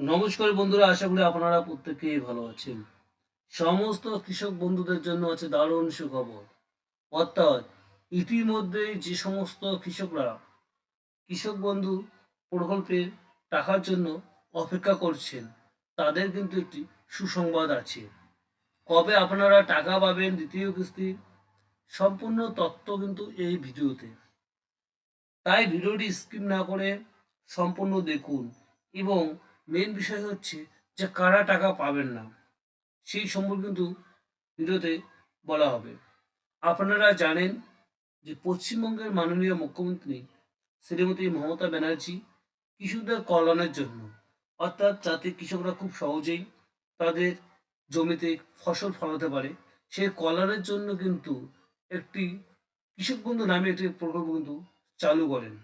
নমস্কার বন্ধুরা, আশা করি আপনারা প্রত্যেকেই ভালো আছেন। সমস্ত কৃষক বন্ধুদের জন্য আছে দারুণ সুখবর। অর্থাৎ ইতিমধ্যে যে সমস্ত কৃষকরা, কৃষক বন্ধু প্রকল্পের টাকার জন্য অপেক্ষা করছেন, তাদের কিন্তু একটি সুসংবাদ আছে। কবে আপনারা টাকা পাবেন, দ্বিতীয় কিস্তি, সম্পূর্ণ তথ্য কিন্তু এই ভিডিওতে। তাই ভিডিওটি স্কিপ না করে সম্পূর্ণ দেখুন এবং মেন বিষয় হচ্ছে যে কারা টাকা পাবেন না, সেই সম্পর্কে কিন্তু ভিডিওতে বলা হবে। আপনারা জানেন যে পশ্চিমবঙ্গের মাননীয় মুখ্যমন্ত্রী শ্রীমতী মমতা ব্যানার্জি কৃষকদের কল্যাণের জন্য, অর্থাৎ যাতে কৃষকরা খুব সহজেই তাদের জমিতে ফসল ফলাতে পারে, সেই কল্যাণের জন্য কিন্তু একটি কৃষক বন্ধু নামে একটি প্রকল্প কিন্তু চালু করেন।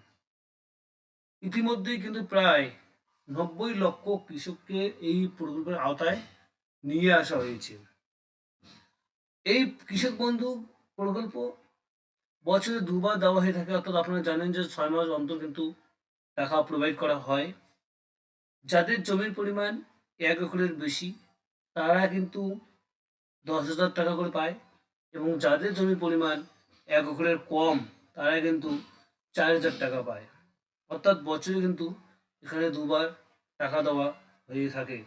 ইতিমধ্যেই কিন্তু প্রায় নব্বই লক্ষ কৃষককে এই প্রকল্পের আওতায় নিয়ে আসা হয়েছে। এই কৃষক বন্ধু প্রকল্প বছরে দুবার দেওয়া হয়ে থাকে, অর্থাৎ আপনারা জানেন যে ছয় মাস অন্তর কিন্তু টাকা প্রোভাইড করা হয়। যাদের জমির পরিমাণ এক একরের বেশি, তারা কিন্তু দশ হাজার টাকা করে পায় এবং যাদের জমির পরিমাণ এক একরের কম, তারা কিন্তু চার হাজার টাকা পায়। অর্থাৎ বছরে কিন্তু এখানে দুবার টাকা দেওয়া হয়ে থাকে।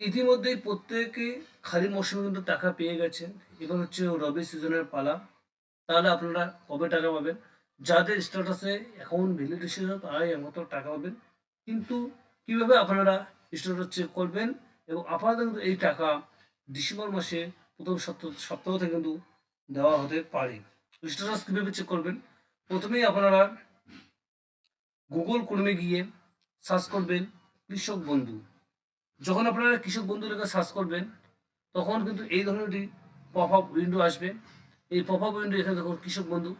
ইতিমধ্যেই প্রত্যেকে খারিফ মৌসুমে কিন্তু টাকা পেয়ে গেছেন। এবার হচ্ছে রবি সিজনের পালা। তাহলে আপনারা কবে টাকা পাবেন? যাদের স্ট্যাটাসে অ্যাকাউন্ট ভ্যালিডেশন তারাই একমাত্র টাকা পাবেন। কিন্তু কীভাবে আপনারা স্ট্যাটাস চেক করবেন? এবং আপনাদের কিন্তু এই টাকা ডিসেম্বর মাসে প্রথম সপ্তাহ সপ্তাহ থেকে কিন্তু দেওয়া হতে পারে। স্ট্যাটাস কীভাবে চেক করবেন? প্রথমেই আপনারা গুগল ক্রমে গিয়ে সার্চ করবেন কৃষক বন্ধু। যখন আপনারা কৃষক বন্ধু লেখা সার্চ করবেন, তখন কিন্তু এই ধরনের একটি পপ আপ উইন্ডো আসবে। এই পপ আপ উইন্ডো এখানে দেখুন কৃষক বন্ধু।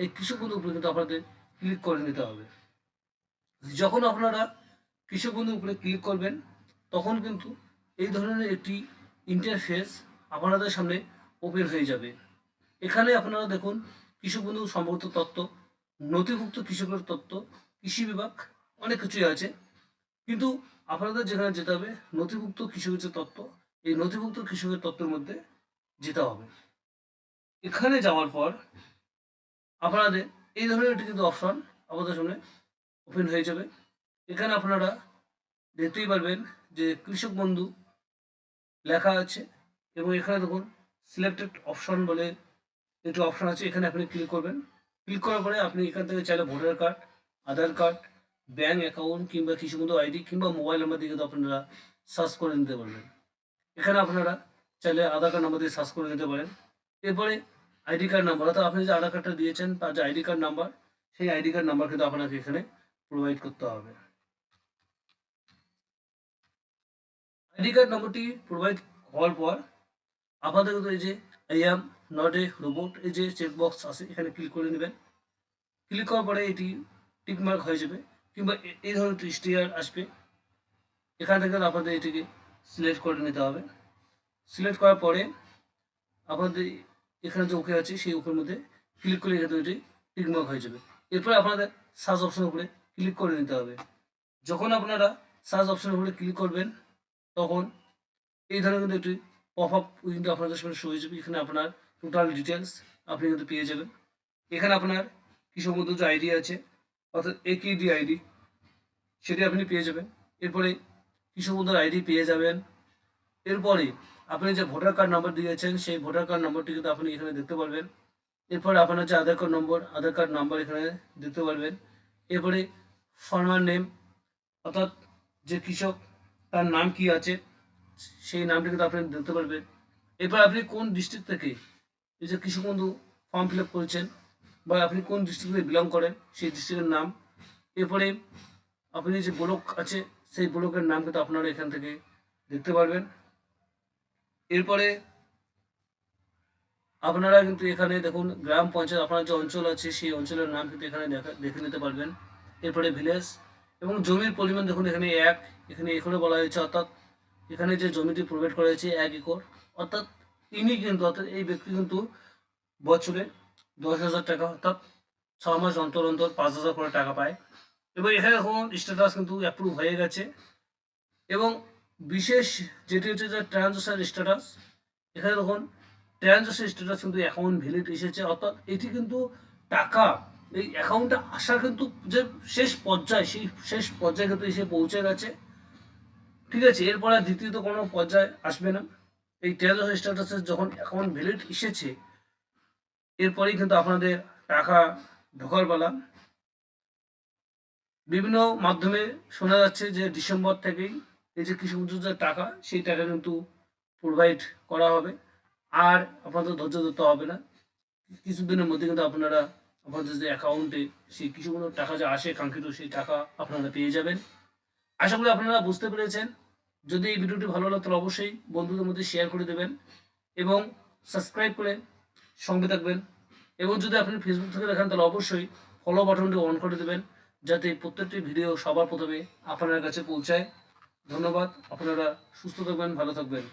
এই কৃষক বন্ধুর উপরে কিন্তু আপনাদের ক্লিক করে নিতে হবে। যখন আপনারা কৃষক বন্ধুর উপরে ক্লিক করবেন, তখন কিন্তু এই ধরনের একটি ইন্টারফেস আপনাদের সামনে ওপেন হয়ে যাবে। এখানে আপনারা দেখুন কৃষক বন্ধু সম্পর্কিত তথ্য, নথিভুক্ত কৃষকের তথ্য কৃষি বিভাগ অনেক কিছুই আছে। কিন্তু আপনাদের যেখানে যেতে হবে, নথিভুক্ত কৃষকের যে তথ্য এই নথিভুক্ত কৃষকের তত্ত্বের মধ্যে যেতে হবে। এখানে যাওয়ার পর আপনাদের এই ধরনের একটি কিন্তু অপশন আমাদের সামনে ওপেন হয়ে যাবে। এখানে আপনারা দেখতেই পারবেন যে কৃষক বন্ধু লেখা আছে এবং এখানে দেখুন সিলেক্টেড অপশন বলে একটি অপশন আছে। এখানে আপনি ক্লিক করবেন। ক্লিক করার পরে আপনি এখান থেকে চাইলে voter card Aadhaar card bank account কিংবা কিছু মতো আইডি কিংবা মোবাইল নাম্বার দিয়ে কিন্তু আপনারা সার্চ করে নিতে পারবেন। এখানে আপনারা চাইলে আধার কার্ড নাম্বার দিয়ে সার্চ করে নিতে পারেন। এরপরে আইডি কার্ড নাম্বার অর্থাৎ আপনি যে আধার কার্ডটা দিয়েছেন, তার যে আইডি কার্ড নাম্বার সেই আইডি কার্ড নাম্বার কিন্তু আপনাকে এখানে প্রোভাইড করতে হবে। আইডি কার্ড নম্বরটি প্রোভাইড হওয়ার পর কিন্তু এই যে I am not a robot এই যে চেকবক্স আছে, এখানে ক্লিক করে নেবেন। ক্লিক করার পরে এটি টিকমার্ক হয়ে যাবে কিংবা এই ধরনের স্টিয়ার আসবে। এখান থেকে আপনাদের এটিকে সিলেক্ট করে নিতে হবে। সিলেক্ট করার পরে আপনাদের এখানে যে ওকে আছে সেই ওকের মধ্যে ক্লিক করলে এখানে এটি টিকমার্ক হয়ে যাবে। এরপরে আপনাদের সার্চ অপশনের উপরে ক্লিক করে নিতে হবে। যখন আপনারা সার্চ অপশনের উপরে ক্লিক করবেন, তখন এই ধরনের কিন্তু একটি পপ আপ উইন্ডো আপনাদের সামনে শো হয়ে যাবে। এখানে আপনার টোটাল ডিটেলস আপনি কিন্তু পেয়ে যাবেন। এখানে আপনার কৃষক বন্ধু যে আইডি আছে অর্থাৎ একেডি আইডি সেটি আপনি পেয়ে যাবেন। এরপরে কৃষক বন্ধুর আইডি পেয়ে যাবেন। এরপরে আপনি যে ভোটার কার্ড নাম্বার দিয়েছেন, সেই ভোটার কার্ড নম্বরটি কিন্তু আপনি এখানে দেখতে পারবেন। এরপরে আপনার যে Aadhaar card number Aadhaar card number এখানে দেখতে পারবেন। এরপরে ফার্মার নেম অর্থাৎ যে কৃষক, তার নাম কি আছে, সেই নামটি কিন্তু আপনি দেখতে পারবেন। এরপর আপনি কোন ডিস্ট্রিক্ট থেকে এই যে কৃষক বন্ধু ফর্ম ফিল আপ করেছেন বা আপনি কোন ডিস্ট্রিক্ট বিলং করেন, সেই ডিস্ট্রিক্টের নাম। এরপরে আপনি যে ব্লক আছে, সেই ব্লকের নাম কিন্তু আপনারা এখান থেকে দেখতে পারবেন। এরপরে আপনারা কিন্তু এখানে দেখুন, গ্রাম পঞ্চায়েত, আপনার যে অঞ্চল আছে, সেই অঞ্চলের নাম কিন্তু এখানে দেখা দেখে নিতে পারবেন। এরপরে ভিলেজ এবং জমির পরিমাণ দেখুন, এখানে এক, এখানে একরে বলা হয়েছে, অর্থাৎ এখানে যে জমিটি প্রোভাইড করা হয়েছে, এক একর। অর্থাৎ ইনি কিন্তু, অর্থাৎ এই ব্যক্তি কিন্তু বছরে দশ হাজার টাকা, অর্থাৎ ছ মাস অন্তর অন্তর পাঁচ হাজার করে টাকা পায়। এবং এখানে এখন স্ট্যাটাস কিন্তু অ্যাপ্রুভ হয়ে গেছে। এবং বিশেষ যেটি হচ্ছে যে ট্রানজাকশন স্ট্যাটাস এখানে দেখুন ট্রানজাকশন স্ট্যাটাস কিন্তু অ্যাকাউন্ট ভ্যালিড এসেছে। অর্থাৎ এটি কিন্তু টাকা, এই অ্যাকাউন্টে আসার কিন্তু যে শেষ পর্যায়ে, সেই শেষ পর্যায়ে কিন্তু এসে পৌঁছে গেছে। ঠিক আছে, এরপরে দ্বিতীয়ত কোনো পর্যায়ে আসবে না। এই ট্রানজাকশন স্ট্যাটাসে যখন অ্যাকাউন্ট ভ্যালিড এসেছে এরপরেই কিন্তু আপনাদের টাকা ঢোকার বেলা বিভিন্ন মাধ্যমে শোনা যাচ্ছে যে ডিসেম্বর থেকেই এই যে কৃষি মজুদের টাকা সেই টাকা কিন্তু প্রোভাইড করা হবে। আর আপনাদের ধৈর্য ধরতে হবে না। কিছুদিনের মধ্যে কিন্তু আপনারা আপনাদের যে অ্যাকাউন্টে সেই কৃষি টাকা যে আসে, কাঙ্ক্ষিত সেই টাকা আপনারা পেয়ে যাবেন। আশা করি আপনারা বুঝতে পেরেছেন। যদি এই ভিডিওটি ভালো লাগে তাহলে অবশ্যই বন্ধুদের মধ্যে শেয়ার করে দেবেন এবং সাবস্ক্রাইব করে সঙ্গে থাকবেন। এবং যদি আপনি ফেসবুক থেকে দেখেন, তাহলে অবশ্যই ফলো বাটনটি অন করে দেবেন, যাতে প্রত্যেকটি ভিডিও সবার প্রথমে আপনার কাছে পৌঁছায়। ধন্যবাদ, আপনারা সুস্থ থাকবেন, ভালো থাকবেন।